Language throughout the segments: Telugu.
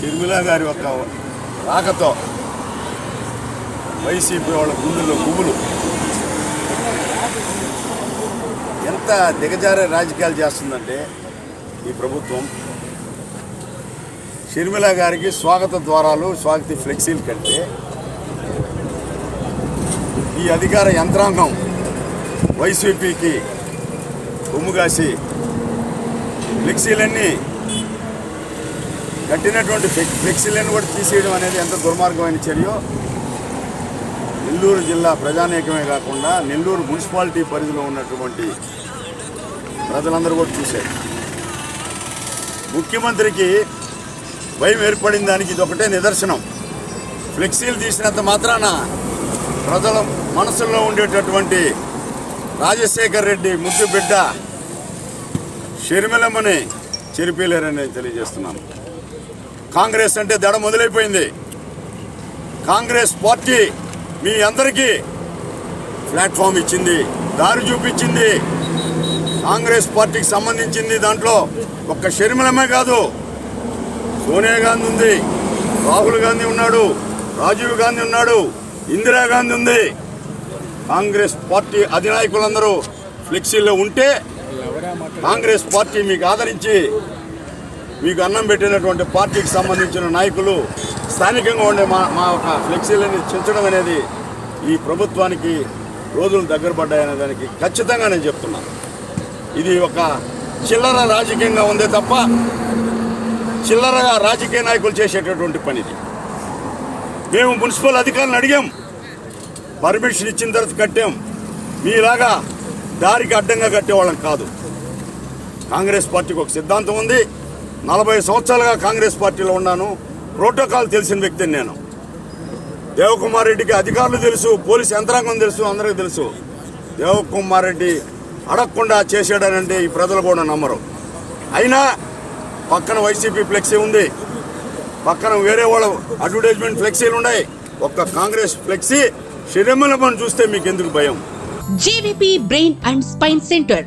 షర్మిల గారి యొక్క రాకతో వైసీపీ వాళ్ళ గుండెల్లో పువ్వులు ఎంత దిగజారే రాజకీయాలు చేస్తుందంటే ఈ ప్రభుత్వం షర్మిల గారికి స్వాగత ద్వారాలు స్వాగత ఫ్లెక్సీలు కంటే ఈ అధికార యంత్రాంగం వైసీపీకి కొమ్ముగాసి ఫ్లెక్సీలన్నీ కట్టినటువంటి ఫ్లెక్సీలను కూడా తీసేయడం అనేది ఎంత దుర్మార్గమైన చర్యో నెల్లూరు జిల్లా ప్రజానేకమే కాకుండా నెల్లూరు మున్సిపాలిటీ పరిధిలో ఉన్నటువంటి ప్రజలందరూ కూడా చూశారు. ముఖ్యమంత్రికి భయం ఏర్పడిన దానికి ఇది ఒకటే నిదర్శనం. ఫ్లెక్సీలు తీసినంత మాత్రాన ప్రజల మనసుల్లో ఉండేటటువంటి రాజశేఖర్ రెడ్డి ముద్దు బిడ్డ షర్మిలమ్మని చెరిపేలేరని తెలియజేస్తున్నాను. కాంగ్రెస్ అంటే దడ మొదలైపోయింది. కాంగ్రెస్ పార్టీ మీ అందరికీ ప్లాట్ఫామ్ ఇచ్చింది దారి చూపించింది. కాంగ్రెస్ పార్టీకి సంబంధించింది దాంట్లో ఒక్క షర్మిలమే కాదు. సోనియా గాంధీ ఉంది రాహుల్ గాంధీ ఉన్నాడు రాజీవ్ గాంధీ ఉన్నాడు ఇందిరాగాంధీ ఉంది. కాంగ్రెస్ పార్టీ అధినాయకులందరూ ఫ్లెక్సీలో ఉంటే కాంగ్రెస్ పార్టీ మీకు ఆదరించి మీకు అన్నం పెట్టినటువంటి పార్టీకి సంబంధించిన నాయకులు స్థానికంగా ఉండే మా మా ఒక ఫ్లెక్సీలని చించడం అనేది ఈ ప్రభుత్వానికి రోజులు దగ్గర పడ్డాయనే దానికి ఖచ్చితంగా నేను చెప్తున్నాను ఇది ఒక చిల్లర రాజకీయంగా ఉందే తప్ప చిల్లరగా రాజకీయ నాయకులు చేసేటటువంటి పనిది మేము మున్సిపల్ అధికారులను అడిగాం పర్మిషన్ ఇచ్చిన తర్వాత కట్టాం. మీలాగా దారికి అడ్డంగా కట్టేవాళ్ళం కాదు. కాంగ్రెస్ పార్టీకి ఒక సిద్ధాంతం ఉంది. నలభై సంవత్సరాలుగా కాంగ్రెస్ పార్టీలో ఉన్నాను. ప్రోటోకాల్ తెలిసిన వ్యక్తిని నేను. దేవకుమార్ రెడ్డికి అధికారులు తెలుసు పోలీస్ యంత్రాంగం తెలుసు అందరికీ తెలుసు. దేవకుమార్ రెడ్డి అడగకుండా చేసాడనంటే ఈ ప్రజలు కూడా నమ్మరు. అయినా పక్కన వైసీపీ ఫ్లెక్సీ ఉంది. పక్కన వేరే వాళ్ళ అడ్వర్టైజ్మెంట్ ఫ్లెక్సీలు ఉన్నాయి. ఒక్క కాంగ్రెస్ ఫ్లెక్సీ షిరమ్మలమని చూస్తే మీకు ఎందుకు భయం? JVP brain and spine centre.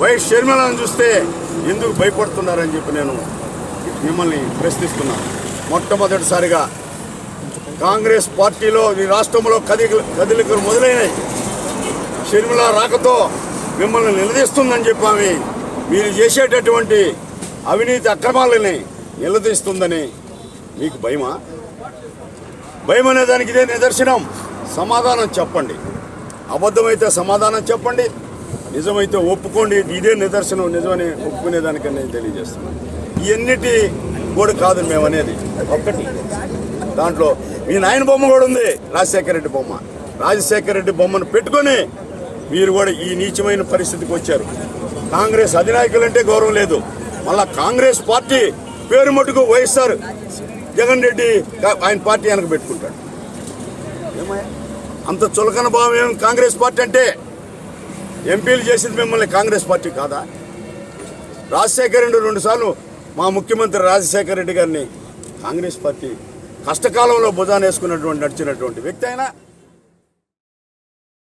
YS షర్మిలను చూస్తే ఎందుకు భయపడుతున్నారని చెప్పి నేను మిమ్మల్ని ప్రశ్నిస్తున్నాను మొట్టమొదటిసారిగా కాంగ్రెస్ పార్టీలో ఈ రాష్ట్రంలో కదిలి కదిలికలు మొదలైనాయి షర్మిల రాకతో మిమ్మల్ని నిలదీస్తుందని చెప్పామి మీరు చేసేటటువంటి అవినీతి అక్రమాలని నిలదీస్తుందని మీకు భయమా? భయం అనే దానికి ఇదే నిదర్శనం. సమాధానం చెప్పండి. అబద్ధమైతే సమాధానం చెప్పండి. నిజమైతే ఒప్పుకోండి ఇదే నిదర్శనం నిజమని ఒప్పుకునేదానికని నేను తెలియజేస్తున్నాను. ఇవన్నిటి కూడా కాదు మేము అనేది ఒక్కటి. దాంట్లో మీ నాయన బొమ్మ కూడా ఉంది రాజశేఖర రెడ్డి బొమ్మ. రాజశేఖర రెడ్డి బొమ్మను పెట్టుకొని మీరు కూడా ఈ నీచమైన పరిస్థితికి వచ్చారు. కాంగ్రెస్ అధినాయకులంటే గౌరవం లేదు. మళ్ళా కాంగ్రెస్ పార్టీ పేరు మటుకు వైఎస్ఆర్ జగన్ రెడ్డి ఆయన పార్టీ వెనక పెట్టుకుంటాడు. ఏమయ్య? అంత చులకన భావం కాంగ్రెస్ పార్టీ అంటే? ఎంపీలు చేసింది మిమ్మల్ని కాంగ్రెస్ పార్టీ కాదా? రాజశేఖర రెడ్డి రెండుసార్లు మా ముఖ్యమంత్రి రాజశేఖర రెడ్డి గారిని కాంగ్రెస్ పార్టీ కష్టకాలంలో భుజాన్ని వేసుకున్నటువంటి నడిచినటువంటి వ్యక్తి అయినా